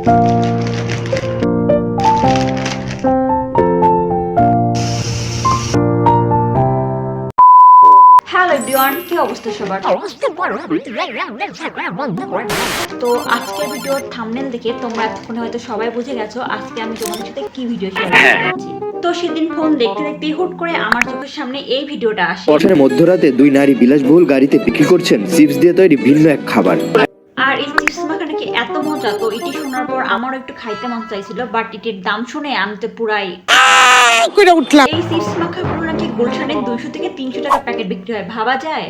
Hello everyone কি অবস্থা সবার? তো আজকের ভিডিওর থাম্বনেল দেখে তোমরা এতক্ষণে হয়তো সবাই বুঝে গেছো আজকে আমি তোমাদের সাথে কি ভিডিও শেয়ার করছি তো সেদিন ফোন দেখতে দেখতে হুট করে আমার চোখের সামনে এই ভিডিওটা আসে। মধ্যরাতে দুই নারী বিলাসবহুল গাড়িতে বিক্রি করছেন। চিপস দিয়ে তৈরি ভিন্ন এক খাবার। আর এই চিপস মাখা নাকি এত মজা? তো এটি শোনার পর আমারও একটু খাইতে মন চাইছিল বাট এটির দাম শুনে আমি তো পুরাই এই চিপস মাখা গুলো নাকি গুলশানে দুইশো থেকে তিনশো টাকা প্যাকেট বিক্রি হয় ভাবা যায়?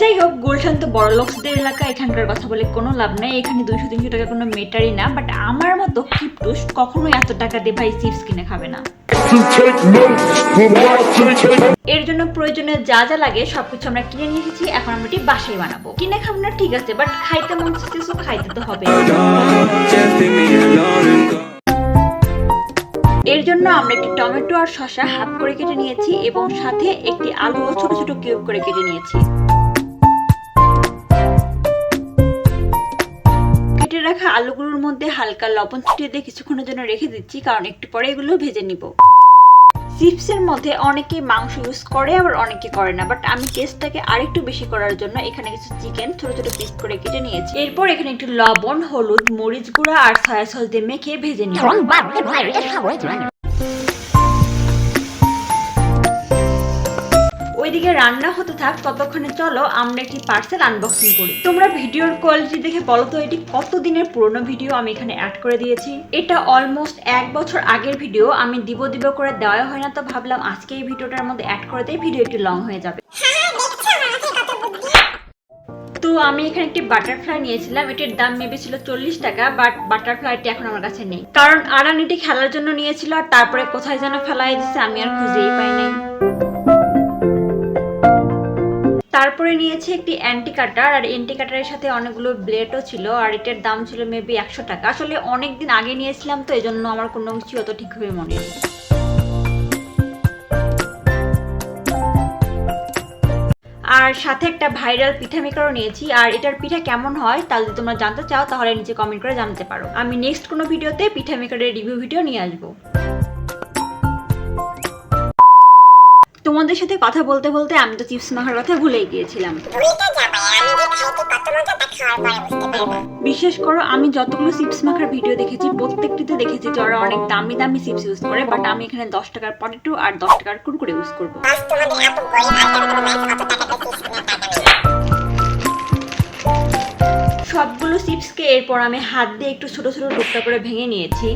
যাই হোক গুলশান তো বড় লোকসদের এলাকা এখানকার কথা বলে কোনো লাভ নাই এখানে দুইশো তিনশো টাকা কোনো মেটারই না বাট আমার মতো কিপটুস কখনোই এত টাকা দিয়ে ভাই চিপস কিনে খাবে না। এর জন্য প্রয়োজনীয় যা যা লাগে সবকিছু আমরা কিনে নিয়ে এসেছি এখন আমরা এটি বাসায় বানাবো। কিনে খাব না, ঠিক আছে বাট খাইতে মন চাইছে so খাইতে তো হবে। এর জন্য আমরা একটি টমেটো আর শসা হাফ করে কেটে নিয়েছি এবং সাথে একটি আলু ছোট ছোট কিউব করে কেটে নিয়েছি। কেটে রাখা আলুগুলোর মধ্যে হালকা লবণ ছিটিয়ে দিয়ে কিছুক্ষণের জন্য রেখে দিচ্ছি, কারণ একটু পরে এগুলো ভেজে নিব। চিপসের মধ্যে অনেকে মাংস ইউজ করে, আবার অনেকে করে না। বাট আমি টেস্টটাকে আরেকটু বেশি করার জন্য এখানে কিছু চিকেন ছোট ছোট পিস করে কেটে নিয়েছি। এরপর এখানে একটু লবণ, হলুদ, মরিচ গুঁড়া আর সয়া সস দিয়ে মেখে ভেজে নিব। ওইদিকে রান্না হতে থাক, ততক্ষণে চলো আমরা একটি পার্সেল আনবক্সিং করি। তোমরা ভিডিওর কোয়ালিটি দেখে বলো তো, এটি কত দিনের পুরনো ভিডিও আমি এখানে অ্যাড করে দিয়েছি? এটা অলমোস্ট এক বছর আগের ভিডিও আমি দিব দিব করে দেওয়া হয় না তো ভাবলাম আজকে এই ভিডিওটার মধ্যে অ্যাড করে দেই ভিডিও একটু লং হয়ে যাবে। তো আমি এখানে একটি বাটারফ্লাই নিয়েছিলাম, এটির দাম মেবি ছিল চল্লিশ টাকা বাট বাটারফ্লাইটি এখন আমার কাছে নেই। কারণ আরান এটি খেলার জন্য নিয়েছিল, আর তারপরে কোথায় যেন ফেলাই দিচ্ছে আমি আর খুঁজেই পাই নাই। তারপরে নিয়েছি একটি অ্যান্টি কাটার আর অ্যান্টি কাটারের সাথে অনেকগুলো ব্লেডও ছিল, আর এটার দাম ছিল মেবি একশো টাকা। আসলে অনেক দিন আগে নিয়েছিলাম তো এই জন্য আমার কোনো কিছু অত ঠিকভাবে মনে নেই। আর সাথে একটা ভাইরাল পিঠা মেকারও নিয়েছি, আর এটার পিঠা কেমন হয় তা যদি তোমরা জানতে চাও, তাহলে নিচে কমেন্ট করে জানতে পারো। আমি নেক্সট কোনো ভিডিওতে পিঠা মেকারের রিভিউ ভিডিও নিয়ে আসব। তোমাদের সাথে কথা বলতে বলতে আমি তো চিপস মাখার কথা ভুলেই গিয়েছিলাম। বিশেষ করো, আমি যতগুলো চিপস মাখার ভিডিও দেখেছি, প্রত্যেকটিতে দেখেছি যে ওরা অনেক দামি দামি চিপস ইউজ করে বাট আমি এখানে দশ টাকার পটেটো আর দশ টাকার কুরকুরে ইউজ করব। সবগুলো চিপসকে এরপর আমি হাত দিয়ে একটু ছোট ছোট টুকরা করে ভেঙে নিয়েছি।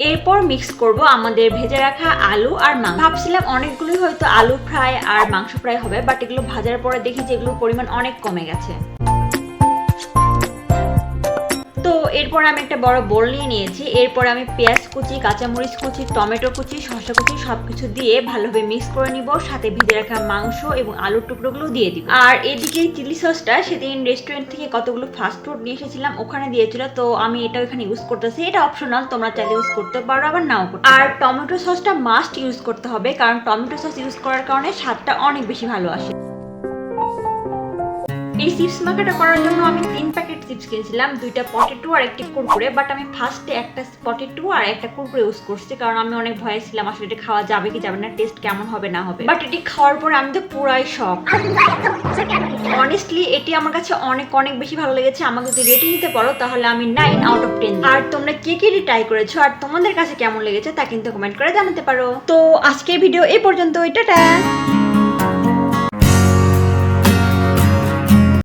এরপর মিক্স করব আমাদের ভেজে রাখা আলু আর মাংস। ভাবছিলাম অনেকগুলোই হয়তো আলু ফ্রাই আর মাংস ফ্রাই হবে বাট এগুলো ভাজার পরে দেখি যে এগুলোর পরিমাণ অনেক কমে গেছে। তো এরপর আমি একটা বড় বোল নিয়ে নিয়েছি। এরপর আমি পেঁয়াজ কুচি, কাঁচামরিচ কুচি, টমেটো কুচি, শসা কুচি সবকিছু দিয়ে ভালোভাবে মিক্স করে নিব। সাথে ভেজে রাখা মাংস এবং আলুর টুকরোগুলো দিয়ে দিব। আর এদিকে চিলি সসটা সেদিন রেস্টুরেন্ট থেকে কতগুলো ফাস্ট ফুড নিয়ে এসেছিলাম, ওখানে দিয়েছিল। তো আমি এটা ওখানে ইউজ করতেছি। এটা অপশনাল তোমরা চাইলে ইউজ করতে পারো, আবার নাও করতে আর টমেটো সসটা মাস্ট ইউজ করতে হবে, কারণ টমেটো সস ইউজ করার কারণে স্বাদটা অনেক বেশি ভালো আসে। এই চিপস মাখাটা করার জন্য আমি তিন প্যাকেট চিপস কিনেছিলাম। দুইটা পটেটো আর একটি কুরকুরে বাট আমি ফার্স্টে একটা পটেটো আর একটা কুরকুরে ইউজ করছি, কারণ আমি অনেক ভয়ে ছিলাম, আসলে এটা খাওয়া যাবে কি যাবে না টেস্ট কেমন হবে, না হবে। বাট এটি খাওয়ার পরে আমি তো পুরাই শখ অনেস্টলি এটি আমার কাছে অনেক অনেক বেশি ভালো লেগেছে। আমাকে যদি রেটিং দিতে পারো, তাহলে আমি নাইন আউট অফ টেন আর তোমরা কে কে ট্রাই করেছ আর তোমাদের কাছে কেমন লেগেছে, তা কিন্তু কমেন্ট করে জানাতে পারো। তো আজকের ভিডিও এই পর্যন্ত টাটা!